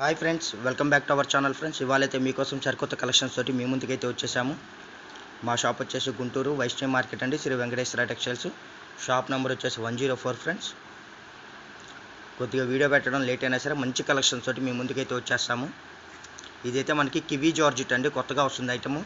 Hi friends welcome back to our channel friends. ఇవాళైతే మీకోసం సరికొత్త collections తోటి మీ ముందుకైతే వచ్చేసాము. మా షాప్ వచ్చేసి గుంటూరు వైష్ణవి మార్కెట్ అండి Shri Venkateswara textiles. Shop number వచ్చేసి వన్ జీరో ఫోర్ ఫ్రెండ్స్. కొద్దిగా వీడియో పెట్టడం లేట్ అయినా సరే మంచి కలెక్షన్స్ తోటి మీ ముందుకైతే వచ్చేస్తాము. ఇదైతే మనకి కివీ జార్జిట్ అండి కొత్తగా వస్తుంది ఐటము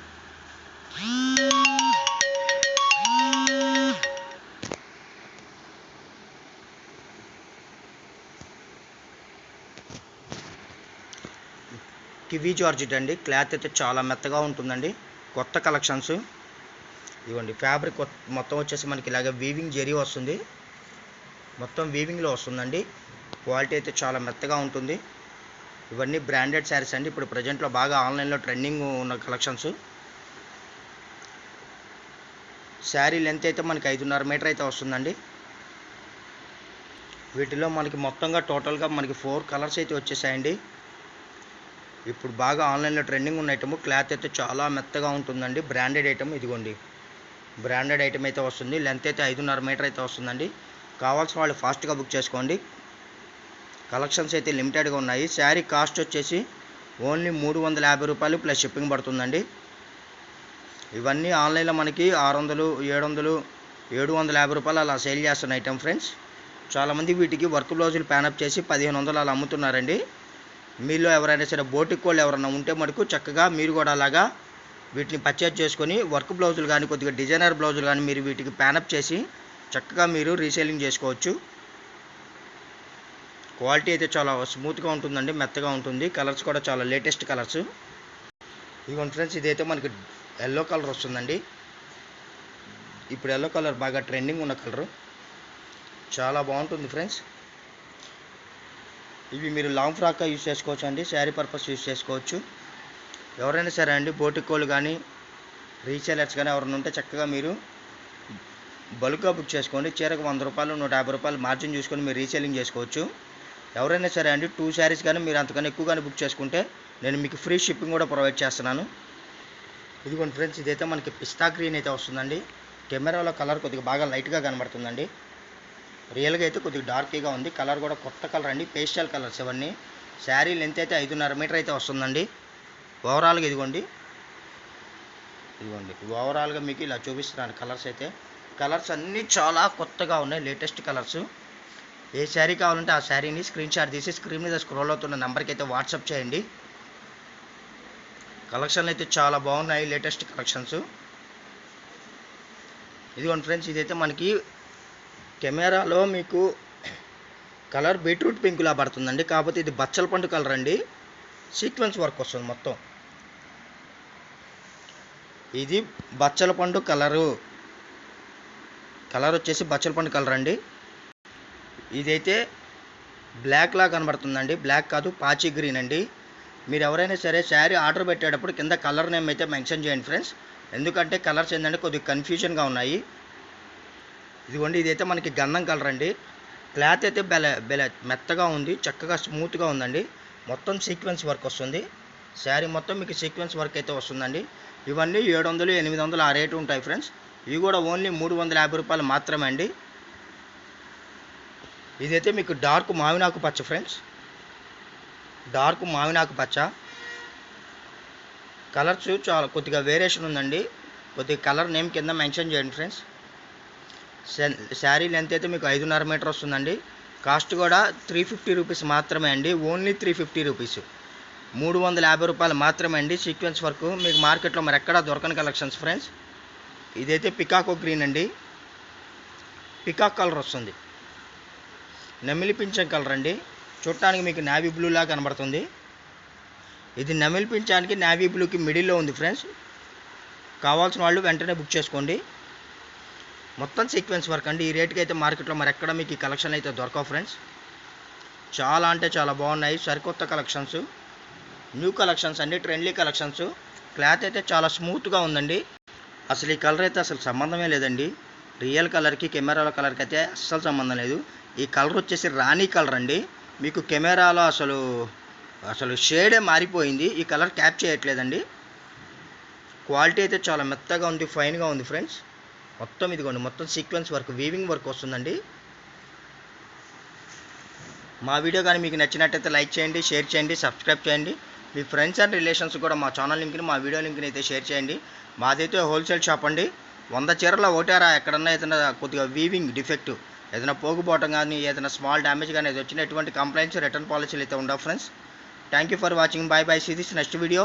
కివీ జార్జెట్ అండి. క్లాత్ అయితే చాలా మెత్తగా ఉంటుందండి. కొత్త కలెక్షన్స్. ఇవ్వండి ఫ్యాబ్రిక్ మొత్తం వచ్చేసి మనకి ఇలాగే వీవింగ్ జెరీ వస్తుంది. మొత్తం వీవింగ్లో వస్తుందండి. క్వాలిటీ అయితే చాలా మెత్తగా ఉంటుంది. ఇవన్నీ బ్రాండెడ్ శారీస్ అండి. ఇప్పుడు ప్రజెంట్లో బాగా ఆన్లైన్లో ట్రెండింగ్ ఉన్న కలెక్షన్స్. శారీ లెంత్ అయితే మనకి ఐదున్నర మీటర్ అయితే వస్తుందండి. వీటిలో మనకి మొత్తంగా టోటల్గా మనకి ఫోర్ కలర్స్ అయితే వచ్చేసాయండి. ఇప్పుడు బాగా ఆన్లైన్లో ట్రెండింగ్ ఉన్న ఐటమ్ క్లాత్ అయితే చాలా మెత్తగా ఉంటుందండి. బ్రాండెడ్ ఐటమ్ ఇదిగోండి. బ్రాండెడ్ ఐటమ్ అయితే వస్తుంది. లెంత్ అయితే ఐదున్నర మీటర్ అయితే వస్తుందండి. కావాల్సిన వాళ్ళు ఫాస్ట్గా బుక్ చేసుకోండి. కలెక్షన్స్ అయితే లిమిటెడ్గా ఉన్నాయి. శారీ కాస్ట్ వచ్చేసి ఓన్లీ మూడు వందల యాభై రూపాయలు ప్లస్ షిప్పింగ్ పడుతుందండి. ఇవన్నీ ఆన్లైన్లో మనకి ఆరు వందలు ఏడు వందలు ఏడు వందల యాభై రూపాయలు అలా సేల్ చేస్తున్న ఐటమ్ ఫ్రెండ్స్ చాలామంది వీటికి వర్క్ బ్లౌజులు ప్యానప్ చేసి పదిహేను వందలు అలా అమ్ముతున్నారండి. మీలో ఎవరైనా సరే బోటిక్ వాళ్ళు ఎవరైనా ఉంటే మటుకు చక్కగా మీరు కూడా అలాగా వీటిని పర్చేజ్ చేసుకొని వర్క్ బ్లౌజులు కానీ కొద్దిగా డిజైనర్ బ్లౌజులు కానీ మీరు వీటికి ప్యానప్ చేసి చక్కగా మీరు రీసేలింగ్ చేసుకోవచ్చు. క్వాలిటీ అయితే చాలా స్మూత్గా ఉంటుందండి మెత్తగా ఉంటుంది. కలర్స్ కూడా చాలా లేటెస్ట్ కలర్స్ ఇవ్వండి ఫ్రెండ్స్ ఇదైతే మనకి ఎల్లో కలర్ వస్తుందండి. ఇప్పుడు ఎల్లో కలర్ బాగా ట్రెండింగ్ ఉన్న కలరు చాలా బాగుంటుంది ఫ్రెండ్స్ ఇవి మీరు లాంగ్ ఫ్రాక్గా యూస్ చేసుకోవచ్చు అండి శారీ పర్పస్ యూస్ చేసుకోవచ్చు. ఎవరైనా సరే అండి బోటికోలు కానీ రీసేలర్స్ కానీ ఎవరైనా ఉంటే చక్కగా మీరు బల్క్గా బుక్ చేసుకోండి. చీరకు వంద రూపాయలు నూట యాభై రూపాయలు మార్జిన్ చూసుకొని మీరు రీసేలింగ్ చేసుకోవచ్చు. ఎవరైనా సరే అండి టూ శారీస్ కానీ మీరు అంతకన్నా ఎక్కువగానే బుక్ చేసుకుంటే నేను మీకు ఫ్రీ షిప్పింగ్ కూడా ప్రొవైడ్ చేస్తున్నాను. ఇదిగోండి ఫ్రెండ్స్ ఇదైతే మనకి పిస్తా గ్రీన్ అయితే వస్తుందండి. కెమెరాలో కలర్ కొద్దిగా బాగా లైట్గా కనబడుతుందండి. రియల్గా అయితే కొద్దిగా డార్క్గా ఉంది. కలర్ కూడా కొత్త కలర్ అండి. పేస్టల్ కలర్స్ ఇవన్నీ. శారీ లెంత్ అయితే ఐదున్నర మీటర్ అయితే వస్తుందండి. ఓవరాల్గా ఇదిగోండి. ఇదిగోండి. ఓవరాల్గా మీకు ఇలా చూపిస్తున్నాను కలర్స్ అయితే. కలర్స్ అన్నీ చాలా కొత్తగా ఉన్నాయి. లేటెస్ట్ కలర్స్ ఏ శారీ కావాలంటే ఆ శారీని స్క్రీన్ షాట్ తీసి స్క్రీన్ మీద స్క్రోల్ అవుతున్న నెంబర్కి అయితే వాట్సాప్ చేయండి. కలెక్షన్లు అయితే చాలా బాగున్నాయి. లేటెస్ట్ కలెక్షన్స్ ఇదిగోండి ఫ్రెండ్స్ ఇదైతే మనకి కెమెరాలో మీకు కలర్ బీట్రూట్ పింకులా పడుతుందండి. కాకపోతే ఇది బచ్చల పండు కలర్ అండి. సీక్వెన్స్ వర్క్ వస్తుంది మొత్తం. ఇది బచ్చల పండు కలరు. కలర్ వచ్చేసి బచ్చల పండు కలర్ అండి. ఇదైతే బ్లాక్లా కనబడుతుందండి. బ్లాక్ కాదు పాచి గ్రీన్ అండి. మీరు ఎవరైనా సరే శారీ ఆర్డర్ పెట్టేటప్పుడు కింద కలర్ నేమ్ అయితే మెన్షన్ చేయండి ఫ్రెండ్స్. ఎందుకంటే కలర్స్ ఏంటంటే కొద్దిగా కన్ఫ్యూజన్గా ఉన్నాయి. ఇదిగోండి ఇదైతే మనకి గంధం కలర్ అండి. క్లాత్ అయితే బెల బెల మెత్తగా ఉంది చక్కగా స్మూత్గా ఉందండి. మొత్తం సీక్వెన్స్ వర్క్ వస్తుంది. శారీ మొత్తం మీకు సీక్వెన్స్ వర్క్ అయితే వస్తుందండి. ఇవన్నీ ఏడు వందలు ఎనిమిది వందలు ఆ రేటు ఉంటాయి ఫ్రెండ్స్. ఇవి కూడా ఓన్లీ మూడు వందల యాభై రూపాయలు మాత్రమే అండి. ఇదైతే మీకు డార్క్ మావినాకు పచ్చ ఫ్రెండ్స్. డార్క్ మావినాకు పచ్చ. కలర్స్ చాలా కొద్దిగా వేరియేషన్ ఉందండి. కొద్దిగా కలర్ నేమ్ కింద మెన్షన్ చేయండి ఫ్రెండ్స్. శారీ లెంత్ అయితే మీకు ఐదున్నర మీటర్ వస్తుందండి. కాస్ట్ కూడా త్రీ ఫిఫ్టీ రూపీస్ మాత్రమే అండి. ఓన్లీ త్రీ ఫిఫ్టీ రూపీస్ మూడు వందల యాభై రూపాయలు మాత్రమే అండి సీక్వెన్స్ వర్క్ మీకు మార్కెట్లో మరి ఎక్కడా దొరకని కలెక్షన్స్ ఫ్రెండ్స్ ఇదైతే పికాకో గ్రీన్ అండి. పికాక్ కలర్ వస్తుంది. నెమిలి పింఛన్ కలర్ అండి. చూడటానికి మీకు నావీ బ్లూలా కనబడుతుంది. ఇది నెమిలి పింఛానికి నావీ బ్లూకి మిడిల్లో ఉంది ఫ్రెండ్స్ కావాల్సిన వాళ్ళు వెంటనే బుక్ చేసుకోండి. మొత్తం సీక్వెన్స్ వర్క్ అండి. ఈ రేట్కి అయితే మార్కెట్లో మరి ఎక్కడ మీకు ఈ కలెక్షన్ అయితే దొరకవు ఫ్రెండ్స్ చాలా అంటే చాలా బాగున్నాయి. సరికొత్త కలెక్షన్స్ న్యూ కలెక్షన్స్ అండి ట్రెండ్లీ కలెక్షన్స్ క్లాత్ అయితే చాలా స్మూత్గా ఉందండి. అసలు ఈ కలర్ అయితే అసలు సంబంధమే లేదండి. రియల్ కలర్కి కెమెరాల కలర్కి అయితే అస్సలు సంబంధం లేదు. ఈ కలర్ వచ్చేసి రాణి కలర్ అండి. మీకు కెమెరాలో అసలు అసలు షేడే మారిపోయింది. ఈ కలర్ క్యాప్ చేయట్లేదండి. క్వాలిటీ అయితే చాలా మెత్తగా ఉంది ఫైన్గా ఉంది ఫ్రెండ్స్ మొత్తం ఇదిగోండి మొత్తం సీక్వెన్స్ వర్క్ వీవింగ్ వర్క్ వస్తుందండి. మా వీడియో కానీ మీకు నచ్చినట్టయితే లైక్ చేయండి షేర్ చేయండి సబ్స్క్రైబ్ చేయండి. మీ ఫ్రెండ్స్ అండ్ రిలేషన్స్ కూడా మా ఛానల్ లింక్ని మా వీడియో లింక్ని అయితే షేర్ చేయండి. మాదైతే హోల్సేల్ షాప్ అండి. వంద చీరల ఒకటారా ఎక్కడన్నా ఏదైనా కొద్దిగా వీవింగ్ డిఫెక్ట్ ఏదైనా పోగుపోవటం కానీ ఏదైనా స్మాల్ డ్యామేజ్ కానీ ఏదో వచ్చిన ఎటువంటి కంప్లైంట్స్ రిటర్న్ పాలసీలు అయితే ఉండవు friends thank you for watching bye bye see this next video